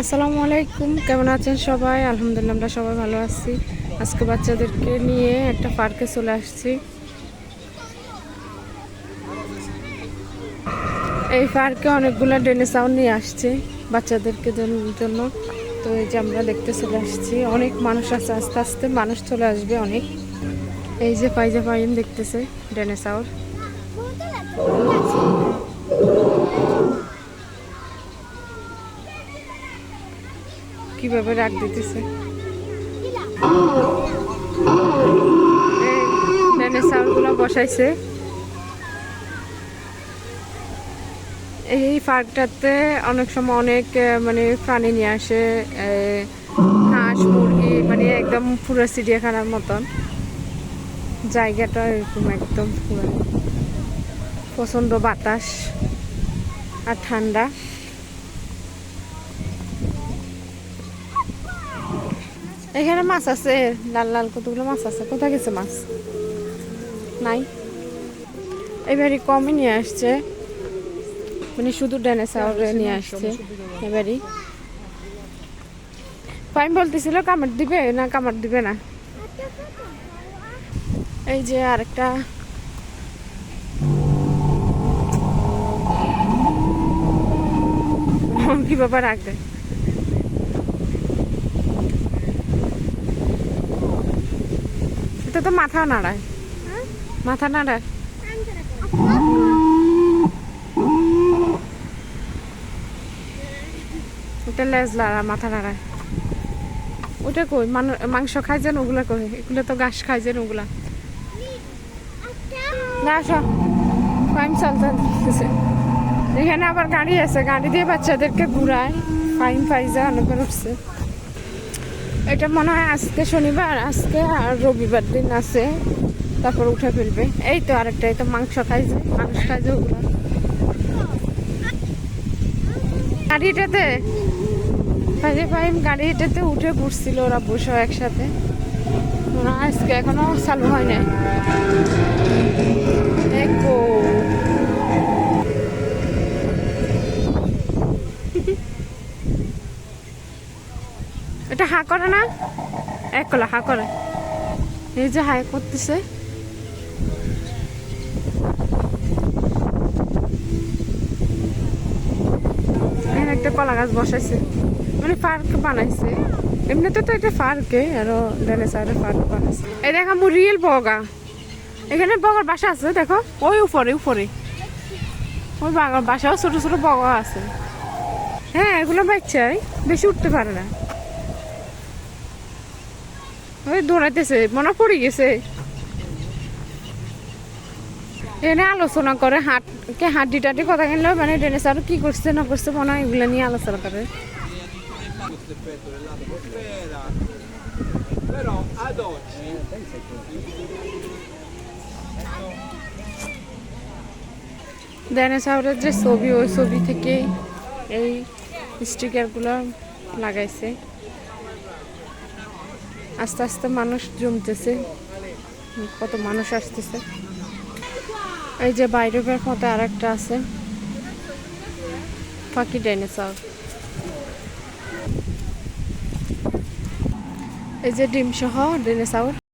আসসালামু আলাইকুম, কেমন আছেন সবাই? আলহামদুলিল্লাহ, আমরা সবাই ভালো আছি। আজকে বাচ্চাদেরকে নিয়ে একটা পার্কে চলে আসছি। এই পার্কে অনেকগুলো ডেনেসাও নিয়ে আসছে বাচ্চাদেরকে জন্য। তো এই যে আমরা দেখতে চলে আসছি। অনেক মানুষ আছে, আস্তে আস্তে মানুষ চলে আসবে অনেক। এই যে পাইজা পাইন দেখতেছে ডেনেসাওর কীভাবে রাখ দিতেছে? বসাইছে। এই পার্কটাতে অনেক সময় অনেক মানে প্রাণী নিয়ে আসে হাঁস, মুরগি মানে একদম পুরো চিড়িয়াখানার মতন। জায়গাটা এরকম একদম পুরো। প্রচণ্ড বাতাস আর ঠান্ডা। এখানে মাছ আছে লাল লাল কতগুলো মাছ আছে? কোথায় গেছে মাছ? নাই? এবারই কমই নিয়ে আসছে। মানে শুধু ডাইনোসর নিয়ে আসছে এবারই। আমি বলতেছিল কামড় দিবে না কামড় দিবে না? এই যে আরেকটা। কি ব্যাপার রাখবে এটা তো মাথা নাড়ায়। মাথা নাড়ায়। ওটা লেজ লাড়া, মাথা নাড়ায়। ওটা কই? মাংস খাই যেন ওগুলা কই? এগুলো তো ঘাস খাই যেন ওগুলা। না আসো ফাইন চলতেছে এখানে আবার গাড়ি আছে। গাড়ি দিয়ে বাচ্চাদেরকে ঘুরায়। ফাইন ফাইজা অনেকবার উঠছে এটা মনে হয় আজকে শনিবার, আজকে আর রবিবার দিন আছে। তারপর উঠে ফেলবে। এই তো আরেকটা, এই তো মাংস খাই যে মাংস খাই যে ওগুলো গাড়িটাতে ফাইজে ফাইম গাড়িটাতে উঠে পড়ছিল ওরা বসে একসাথে। আজকে এখনও চালু হয় নাই। এটা হা করে না? এক কলা হা করে। এই যে হাই করতেছে। একটা কলা গাছ বসাইছে। মানে পার্ক বানাইছে। এমনিতে তো এটা পার্কে, আরও ডাইনোসরের পার্ক বানাইছে। এই দেখা, আমার রিয়েল বগা। এখানে বগার বাসা আছে, দেখো। ওই উপরে উপরে। ওই বাগার বাসাও ছোট ছোট বগা আছে। হ্যাঁ এগুলো বাচ্চাই বেশি উঠতে পারে না। ওই দৌড়াইতেছে মনে পড়ে গেছে। এনে আলোচনা করে হাট, কে হাড্ডি টাড্ডি কথা কিনলো মানে ডেনেসার কি করছে, না করছে, মনে হয় এগুলো নিয়ে আলোচনা করে। oggi ডাইনোসরের যে ছবি, ওই ছবি থেকে এই স্টিকারগুলো লাগাইছে। আস্তে আস্তে মানুষ জমতেছে। কত মানুষ আসতেছে। এই যে বাইরের মতো আর একটা আছে। পাখি ডাইনোসর। এই যে ডিম সহ ডাইনোসর।